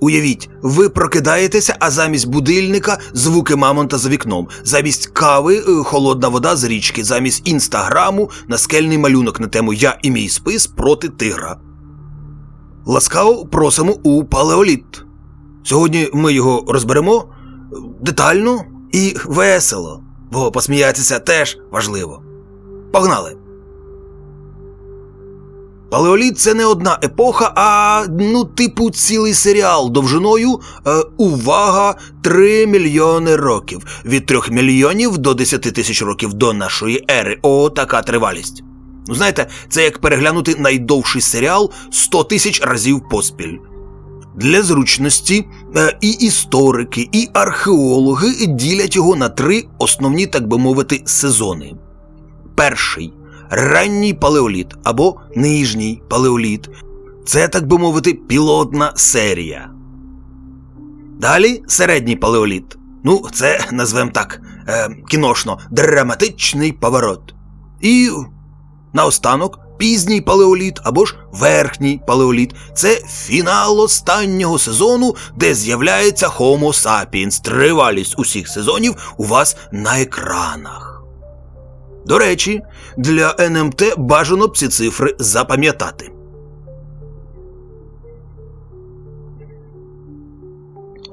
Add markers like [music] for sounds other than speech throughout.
Уявіть, ви прокидаєтеся, а замість будильника звуки мамонта за вікном, замість кави е, холодна вода з річки, замість інстаграму наскельний малюнок на тему Я і мій спис проти тигра. Ласкаво просимо у палеоліт. Сьогодні ми його розберемо е, детально і весело, бо посміятися теж важливо. Погнали! Палеоліт це не одна епоха, а ну, типу, цілий серіал довжиною. Е, увага! 3 мільйони років. Від 3 мільйонів до 10 тисяч років до нашої ери. О, така тривалість. Ну, знаєте, це як переглянути найдовший серіал 100 тисяч разів поспіль. Для зручності е, і історики, і археологи ділять його на три основні, так би мовити, сезони. Перший ранній палеоліт або нижній палеоліт. Це, так би мовити, пілотна серія. Далі середній палеоліт. Ну, це назвемо так е, кіношно драматичний поворот. І наостанок пізній палеоліт або ж верхній палеоліт. Це фінал останнього сезону, де з'являється Homo sapiens. Тривалість усіх сезонів у вас на екранах. До речі, для НМТ бажано б ці цифри запам'ятати.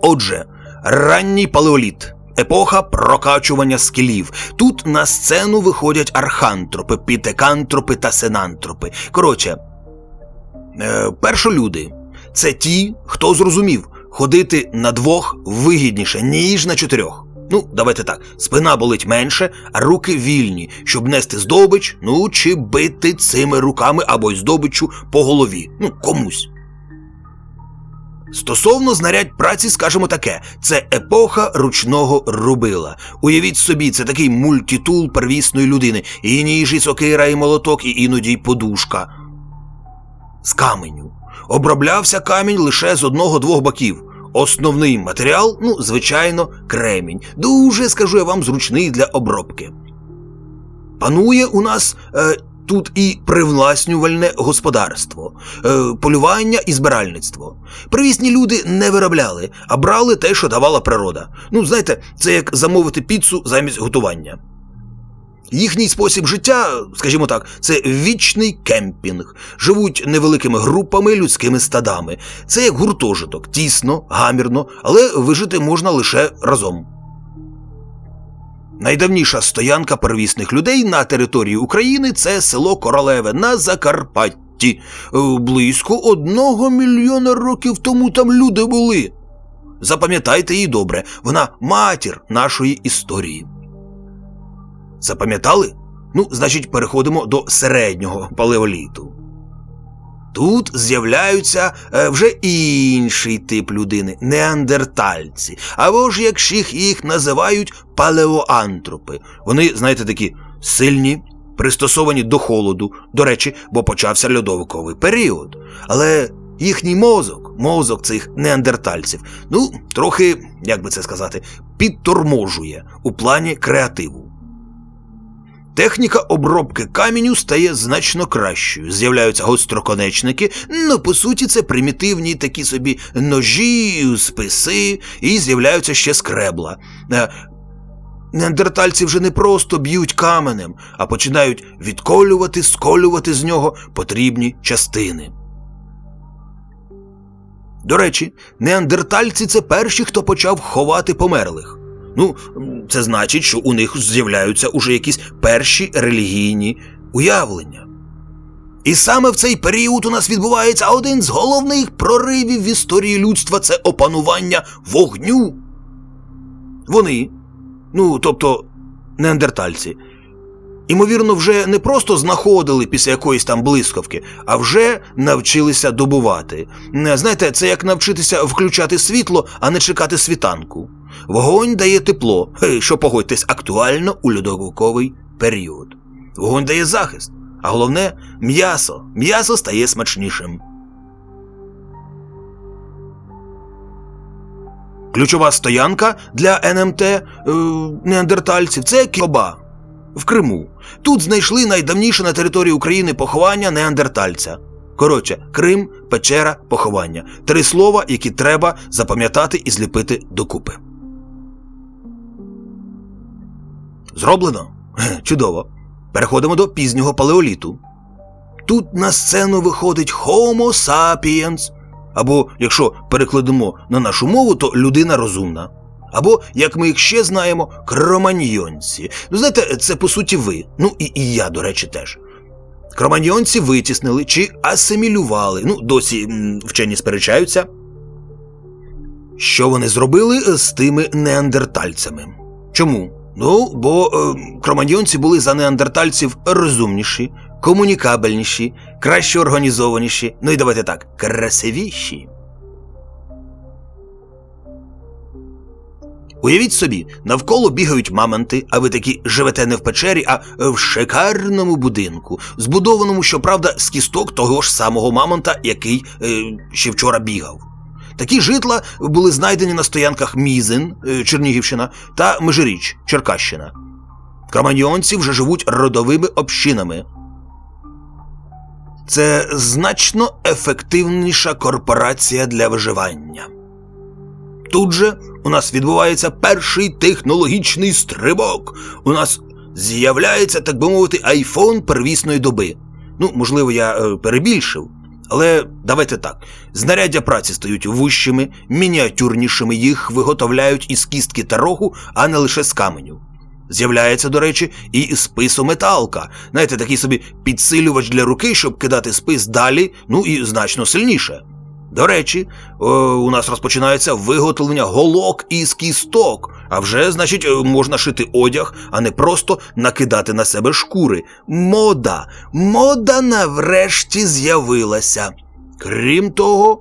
Отже, ранній палеоліт. Епоха прокачування скілів. Тут на сцену виходять архантропи, пітекантропи та сенантропи. Коротше, е, першолюди це ті, хто зрозумів, ходити на двох вигідніше, ніж на чотирьох. Ну, давайте так, спина болить менше, а руки вільні, щоб нести здобич, ну чи бити цими руками або й здобичу по голові. Ну, комусь. Стосовно знарядь праці, скажемо таке: це епоха ручного рубила. Уявіть собі, це такий мультитул первісної людини, і ніж, і сокира, і молоток, і іноді й подушка. З каменю. Оброблявся камінь лише з одного-двох боків. Основний матеріал, ну, звичайно, кремінь. Дуже, скажу я вам, зручний для обробки. Панує у нас е, тут і привласнювальне господарство, е, полювання і збиральництво. Привісні люди не виробляли, а брали те, що давала природа. Ну, знаєте, це як замовити піцу замість готування. Їхній спосіб життя, скажімо так, це вічний кемпінг. Живуть невеликими групами, людськими стадами. Це як гуртожиток, тісно, гамірно, але вижити можна лише разом. Найдавніша стоянка первісних людей на території України це село Королеве на Закарпатті. Е, Близько одного мільйона років тому там люди були. Запам'ятайте її добре, вона матір нашої історії. Запам'ятали? Ну, значить, переходимо до середнього палеоліту. Тут з'являються е, вже інший тип людини неандертальці, або ж як їх, їх називають палеоантропи. Вони, знаєте, такі сильні, пристосовані до холоду, до речі, бо почався льодовиковий період. Але їхній мозок, мозок цих неандертальців, ну, трохи, як би це сказати, підторможує у плані креативу. Техніка обробки каменю стає значно кращою. З'являються гостроконечники, ну по суті, це примітивні такі собі ножі, списи, і з'являються ще скребла. Е, Неандертальці вже не просто б'ють каменем, а починають відколювати, сколювати з нього потрібні частини. До речі, неандертальці це перші, хто почав ховати померлих. Ну, це значить, що у них з'являються уже якісь перші релігійні уявлення. І саме в цей період у нас відбувається один з головних проривів в історії людства це опанування вогню. Вони, ну тобто неандертальці, ймовірно, вже не просто знаходили після якоїсь там блискавки, а вже навчилися добувати. Знаєте, це як навчитися включати світло, а не чекати світанку. Вогонь дає тепло, що погодьтесь актуально у льодовиковий період. Вогонь дає захист, а головне м'ясо. М'ясо стає смачнішим. Ключова стоянка для НМТ е, неандертальців це Кіоба в Криму. Тут знайшли найдавніше на території України поховання неандертальця. Коротше, Крим, печера, поховання. Три слова, які треба запам'ятати і зліпити докупи. Зроблено? [laughs] Чудово. Переходимо до пізнього палеоліту. Тут на сцену виходить Homo sapiens, або, якщо перекладемо на нашу мову, то людина розумна. Або, як ми їх ще знаємо, кроманьйонці. Ну, знаєте, це по суті ви. Ну і, і я, до речі, теж. Кроманьйонці витіснили чи асимілювали. Ну, досі вчені сперечаються. Що вони зробили з тими неандертальцями? Чому? Ну, бо е, кроманьйонці були за неандертальців розумніші, комунікабельніші, краще організованіші, ну і давайте так, красивіші. Уявіть собі, навколо бігають мамонти, а ви такі живете не в печері, а в шикарному будинку, збудованому, щоправда, з кісток того ж самого мамонта, який е, ще вчора бігав. Такі житла були знайдені на стоянках Мізин, е, Чернігівщина, та Межиріч, Черкащина. Кроманьйонці вже живуть родовими общинами. Це значно ефективніша корпорація для виживання. Тут же у нас відбувається перший технологічний стрибок. У нас з'являється, так би мовити, айфон первісної доби. Ну, можливо, я е, перебільшив, але давайте так: знаряддя праці стають вущими, мініатюрнішими, їх виготовляють із кістки та рогу, а не лише з каменю. З'являється, до речі, і спису металка. Знаєте, такий собі підсилювач для руки, щоб кидати спис далі, ну і значно сильніше. До речі, у нас розпочинається виготовлення голок із кісток, а вже, значить, е, можна шити одяг, а не просто накидати на себе шкури. Мода, мода наврешті з'явилася. Крім того,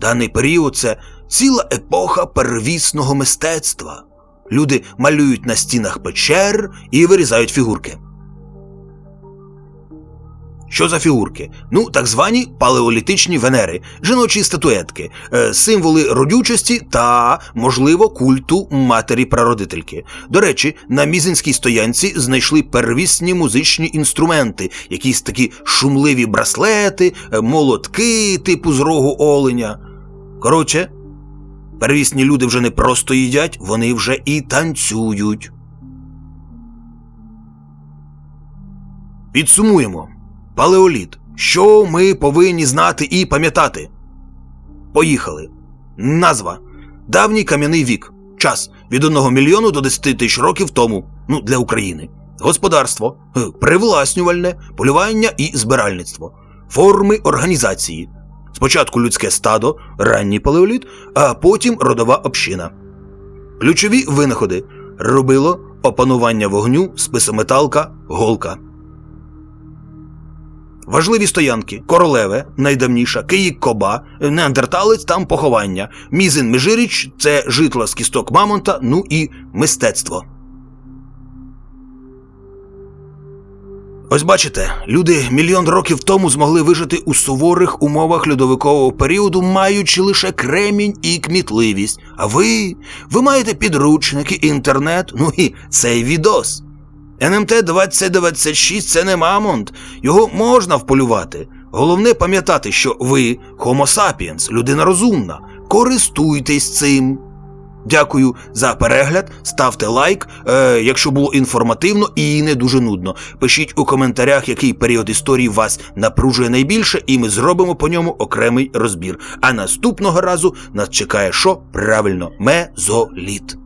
даний період це ціла епоха первісного мистецтва. Люди малюють на стінах печер і вирізають фігурки. Що за фігурки? Ну, так звані палеолітичні венери, жіночі статуетки, е, символи родючості та, можливо, культу матері прародительки. До речі, на мізинській стоянці знайшли первісні музичні інструменти, якісь такі шумливі браслети, е, молотки, типу з рогу оленя. Коротше, первісні люди вже не просто їдять, вони вже і танцюють. Підсумуємо. Палеоліт. Що ми повинні знати і пам'ятати? Поїхали. Назва. Давній кам'яний вік. Час від 1 мільйону до 10 тисяч років тому. Ну, для України. Господарство. Привласнювальне, полювання і збиральництво. Форми організації. Спочатку людське стадо, ранній палеоліт, а потім родова община. Ключові винаходи: рубило, опанування вогню, списометалка, голка. Важливі стоянки: Королеве, найдавніша, Київ Коба, Неандерталець там поховання, Мізин Межиріч це житла з кісток Мамонта, ну і мистецтво. Ось бачите, люди мільйон років тому змогли вижити у суворих умовах льодовикового періоду, маючи лише кремінь і кмітливість. А ви, ви маєте підручники, інтернет, ну і цей відос. НМТ 2026 це не мамонт, його можна вполювати. Головне пам'ятати, що ви Homo sapiens, людина розумна. Користуйтесь цим. Дякую за перегляд. Ставте лайк, е, якщо було інформативно і не дуже нудно. Пишіть у коментарях, який період історії вас напружує найбільше, і ми зробимо по ньому окремий розбір. А наступного разу нас чекає що? Правильно, мезоліт.